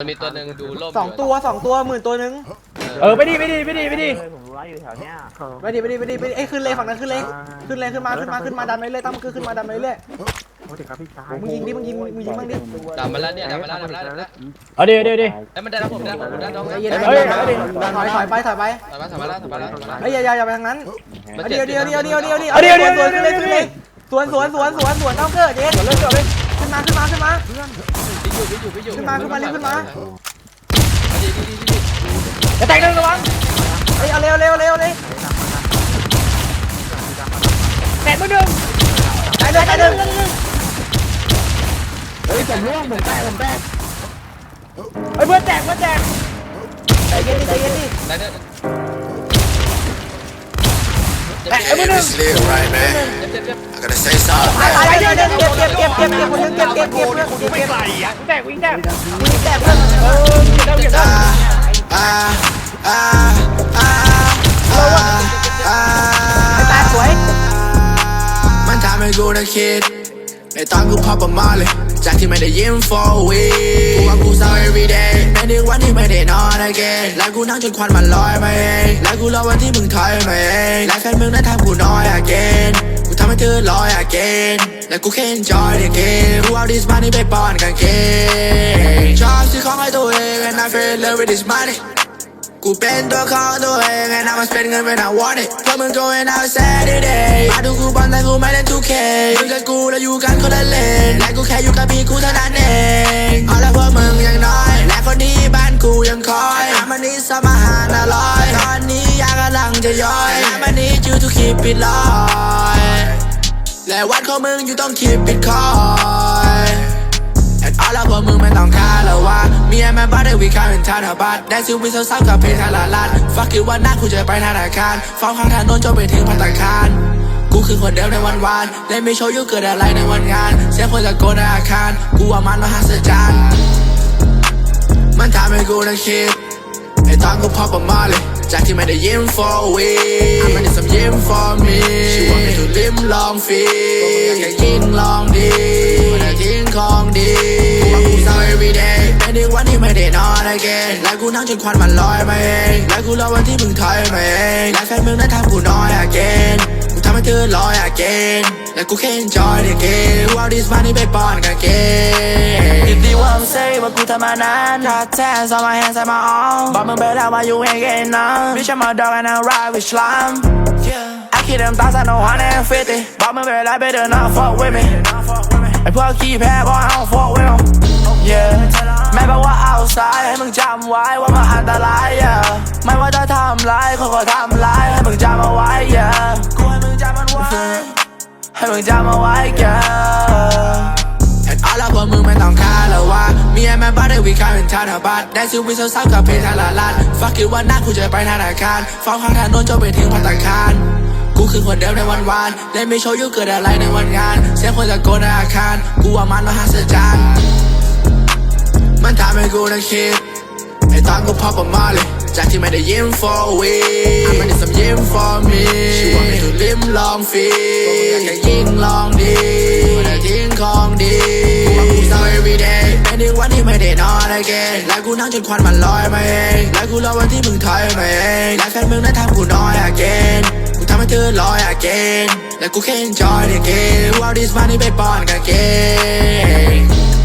มันมีตัวหนึ่งดูล่มสองตัวสองตัวหมื่นตัวหนึงเออไปดิไปดิไปดิไปดิเออผมรู้ว่าอยู่แถวเนี้ยไปดิไปดิไปดิไปดิเอ้ยขึ้นเลยฝั่งนั้นขึ้นเลยขึ้นเลยขึ้นมาขึ้นมาขึ้นมาดันไปเลยตั้มขึ้นขึ้นมาดันไปเรื่อยโอ้เด็กครับพี่ชายมึงยิงดิมึงยิงมึงยิงบ้างดิดับมาแล้วเนี่ยดับมาแล้วดับมาแล้วดับมาแล้วเอาดิเอาดิเอาดิไอ้ยมันได้แล้วผมได้แล้วผมได้แล้วใจเย็นเฮ้ยนะเฮ้ย ถอยถอยไปถอยไปถอยมาถอยมาแล้วถอยมาแล้วถอยมาแล้วเฮ้ยอย่าอย่าอย่าไปทางนั้นมันเดี๋ยวเดี๋ยวเดี๋ยวเดี๋ยวเดี๋ยวเดี๋ยวเอาเดี๋ยวเดี๋ยวสวนเดี๋ขึ้ยนวเลยเดี๋ยวขึ้นเลยสวนสวนสวนสวนสวนต้องเกิดเจ๊เริ่มเกิดเลยขึ้นมาขึ้นมาขึ้นมา พี่อยู่พี่อยู่พี่อยู่ขึ้นมาขึ้นมารีบขึ้นมาดีดีดีดีจะแตกหนึ่งระวังเฮ้ยเอาเร็วเร็วเร็วเลยแตกมือหนึ่งตายเลยตายเลยเฮ้ยเพื่อนแตกเพื่อนแตกใจเย็นดิใจเย็นดิ แตกไอ้มือหนึ่ง This lit right, man. เจ็บเจ็บเจ็บ I gotta say something. ตายตายเดี๋ยวเดี๋ยวเก็บเก็บเก็บเก็บเก็บคนนึงเก็บเก็บเก็บเพื่อนเก็บเก็บวิ่งแตกวิ่งแตกเพื่อนเออเก็บได้เก็บได้ Ah, ah, ah, ah, ตายสวยมันทำให้กูน่ะคิดในตอนกูพอประมาณเลย จากที่ไม่ได้ยิ้ม for a week กูว่ากู ไม่ได้นอน again และกูนั่งจนควันมันลอยมาเองและกูรอวันที่มึงถอยมาเองและแฟนมึงนั้นทำกูน้อย again กูทำให้เธอลอย again และกูแค่ enjoy the game กูเอา this money ไปป้อนกางเกงชอบซื้อของให้ตัวเอง and I feel in love with this money กูเป็นตัวของตัวเอง and I'ma spend เงิน when I want it เพวกมึง going out Saturday มาดูกูบอลแต่กูไม่เล่น 2K มึงกับกูแล้วอยู่กันคนละเลนและกูแค่อยู่กับพี่กูเท่านั้นเอง สมหารอร่อยตอนนี้ยากำลังจะย้อยและมันนี้จูทุกคีปิดลอย และวันของมึงอยู่ต้องคีปิดคอย And all of พวกมึงไม่ต้องคาแล้วว่า Me and my brother we come in town บัดได้ซิวิสาๆกับเพลงทาลาลาน Fuck you วันหน้ากูจะไปธนาคารฟ้องข้างถนนจนไปถึงพัตตาคารกูคือคนเดิมในวันวานและไม่โชว์ยูเกิดอะไรในวันงาน เสียงคนตะโกนในอาคาร กูว่ามันมหัศจรรย์มันทำให้กูน่ะคิด ไอ้ตอนกูพอประมาณเลยจากที่ไม่ได้ยิ้ม for a week มันได้สมยิ้ม for me ชื่อว่าไม่ถูกลิ้มลองฟรีอยากจะยิ่งลองดีมันได้ทิ้งของดีกูว่ากูเศร้า every day ในดึกวันที่ไม่ได้นอน again และกูนั่งจนควันมันลอยมาเองและกูรอวันที่มึงถอยมาเองและแฟนมึงนั้ทำกูน้อย again กูทำให้เธอลอย again และกูแค่ enjoy the game กูเอา this money ไปป้อนกางเกง If you want to say ว่ากูทำมานาน Got hands on my hands and my arm บอกมึงไปแล้วว่า you ain't getting none Bitch I'm a dog and I ride with slime Yeah I keep them thoughts I know 150บอกมึงไปแล้ว better not fuck with me ไอ้พวกขี้แพ้บอก I don't fuck with them Yeah แม้บอกว่า outside ให้มึงจำไว้ว่ามันอันตราย yeah ไม่ว่าจะทำร้ายเขาก็ทำร้ายให้มึงจำเอาไว้ yeah ให้มึงจำเอาไว้ yeah And all of พวกมึงไม่ต้องคาแล้วว่า Me and my brother we come in town บัดได้ซื้อวิสาวๆกับเพทาลาลาน Fuck you วันหน้ากูจะไปธนาคารฟ้องข้างถนนจนไปถึงพัตตาคารกูคือคนเดิมในวันวานและไม่โชว์ยูเกิดอะไรในวันงาน เสียงคนตะโกนในอาคาร กูว่ามันมหัศจรรย์มันทำให้กูน่ะคิดไอ้ตอนกูพอประมาณเลยจากที่ไม่ได้ยิ้ม for a week มันได้สมยิ้ม for me ลิ้มลองฟรีอยากจะยิ่งลองดีมันได้ทิ้งของดีกูว่ากูเศร้า every day ในดึกวันที่ไม่ได้นอน again และกูนั่งจนควันมันลอยมาเองและกูรอวันที่มึงถอยมาเองและแฟนมึงนั้นทำกูน้อย again กูทำให้เธอลอย again และกูแค่ enjoy the game กูเอา this money ไปป้อนกางเกง